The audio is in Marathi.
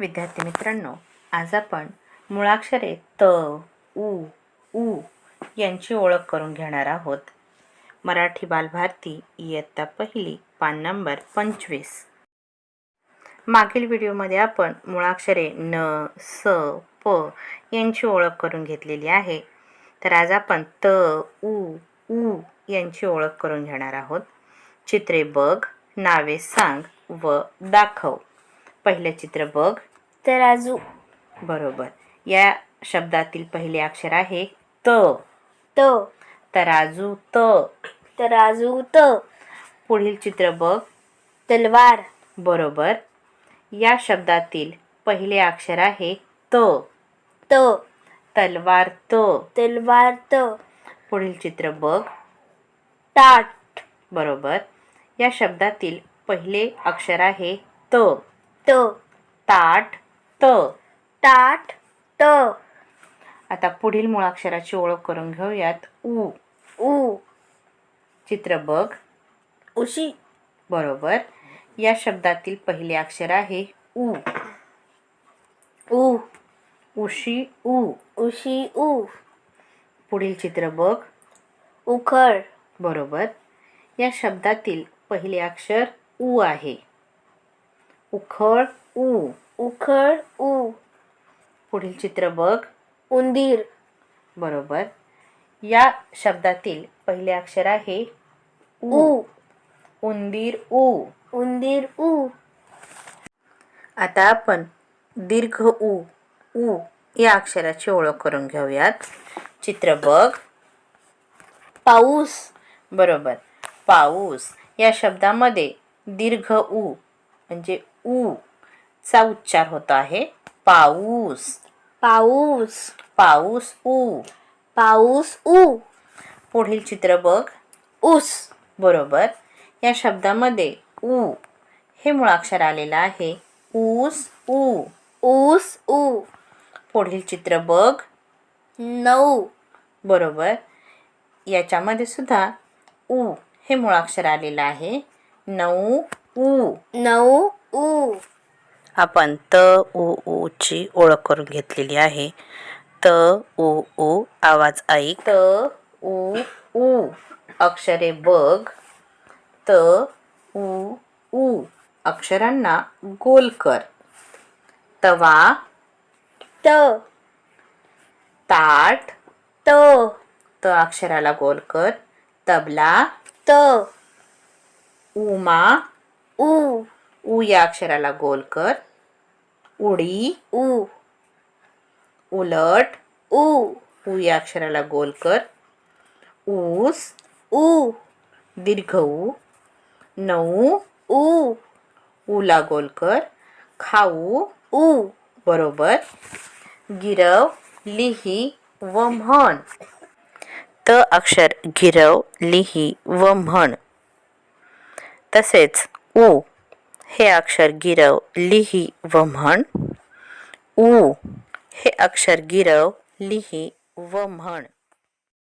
विद्यार्थी मित्रांनो आज आपण मुळाक्षरे त उ उ यांची ओळख करून घेणार आहोत. मराठी बालभारती इयत्ता पहिली पान नंबर पंचवीस. मागील व्हिडिओमध्ये आपण मुळाक्षरे न स प यांची ओळख करून घेतलेली आहे. तर आज आपण त उ उ यांची ओळख करून घेणार आहोत. चित्रे बघ नावे सांग व दाखव. पहिलं चित्र बघ. तराजू बरोबर. या शब्दातील पहिले अक्षर आहे त. त. तराजू त. तराजू त. पुढील चित्र बघ. तलवार. बरोबर. या शब्दातील पहिले अक्षर आहे त. त. तलवार त. तलवार त. पुढील चित्र बघ. टाट बरोबर. या शब्दातील पहिले अक्षर आहे त. त. ताट त. टाट ट आता पुढील मुळाक्षराची ओळख करून घेऊयात. उ. उ. चित्र बघ. उशी. बरोबर. या शब्दातील पहिले अक्षर आहे उ. उ. उशी उ. उशी उ. पुढील चित्र बघ. उखळ. बरोबर. या शब्दातील पहिले अक्षर उ आहे. उखळ उ उखळ उ पुढील चित्र बघ. उंदीर. बरोबर. या शब्दातील पहिले अक्षर आहे उ उंदीर उ उंदीर उ आता आपण दीर्घ उ उ या अक्षराची ओळख करून घेऊयात. चित्र बघ. पाऊस. बरोबर. पाऊस या शब्दामध्ये दीर्घ उ म्हणजे उ चा उच्चार होत आहे पाऊस. पाऊस. पाऊस उ. पाऊस उ. पुढील चित्र बघ. ऊस. बरोबर. या शब्दामध्ये उ हे मुळाक्षर आलेलं आहे. ऊस उ. ऊस उ. पुढील चित्र बघ. नऊ. बरोबर. याच्यामध्ये सुद्धा उ हे मुळाक्षर आलेलं आहे. नऊ उ. नऊ उ. आपण त उ ऊ ची ओळख करून घेतलेली आहे. त उ ऊ आवाज ऐक. त उ ऊ अक्षरे बघ. त उ ऊ अक्षरांना गोल कर. तवा. त. ताट. त. त अक्षराला गोल कर. तबला. त. उमा. उ. उ या अक्षराला गोल कर. उडी उ. उलट उ. उ या अक्षराला गोल कर. ऊस उ. दीर्घ ऊ नऊ उ. उला गोल कर. खाऊ उ. बरोबर. गिरव लिही व म्हण त अक्षर गिरव लिही व म्हण तसेच उ. हे अक्षर गिरव लिही व म्हण. उ. हे अक्षर गिरव लिही व म्हण.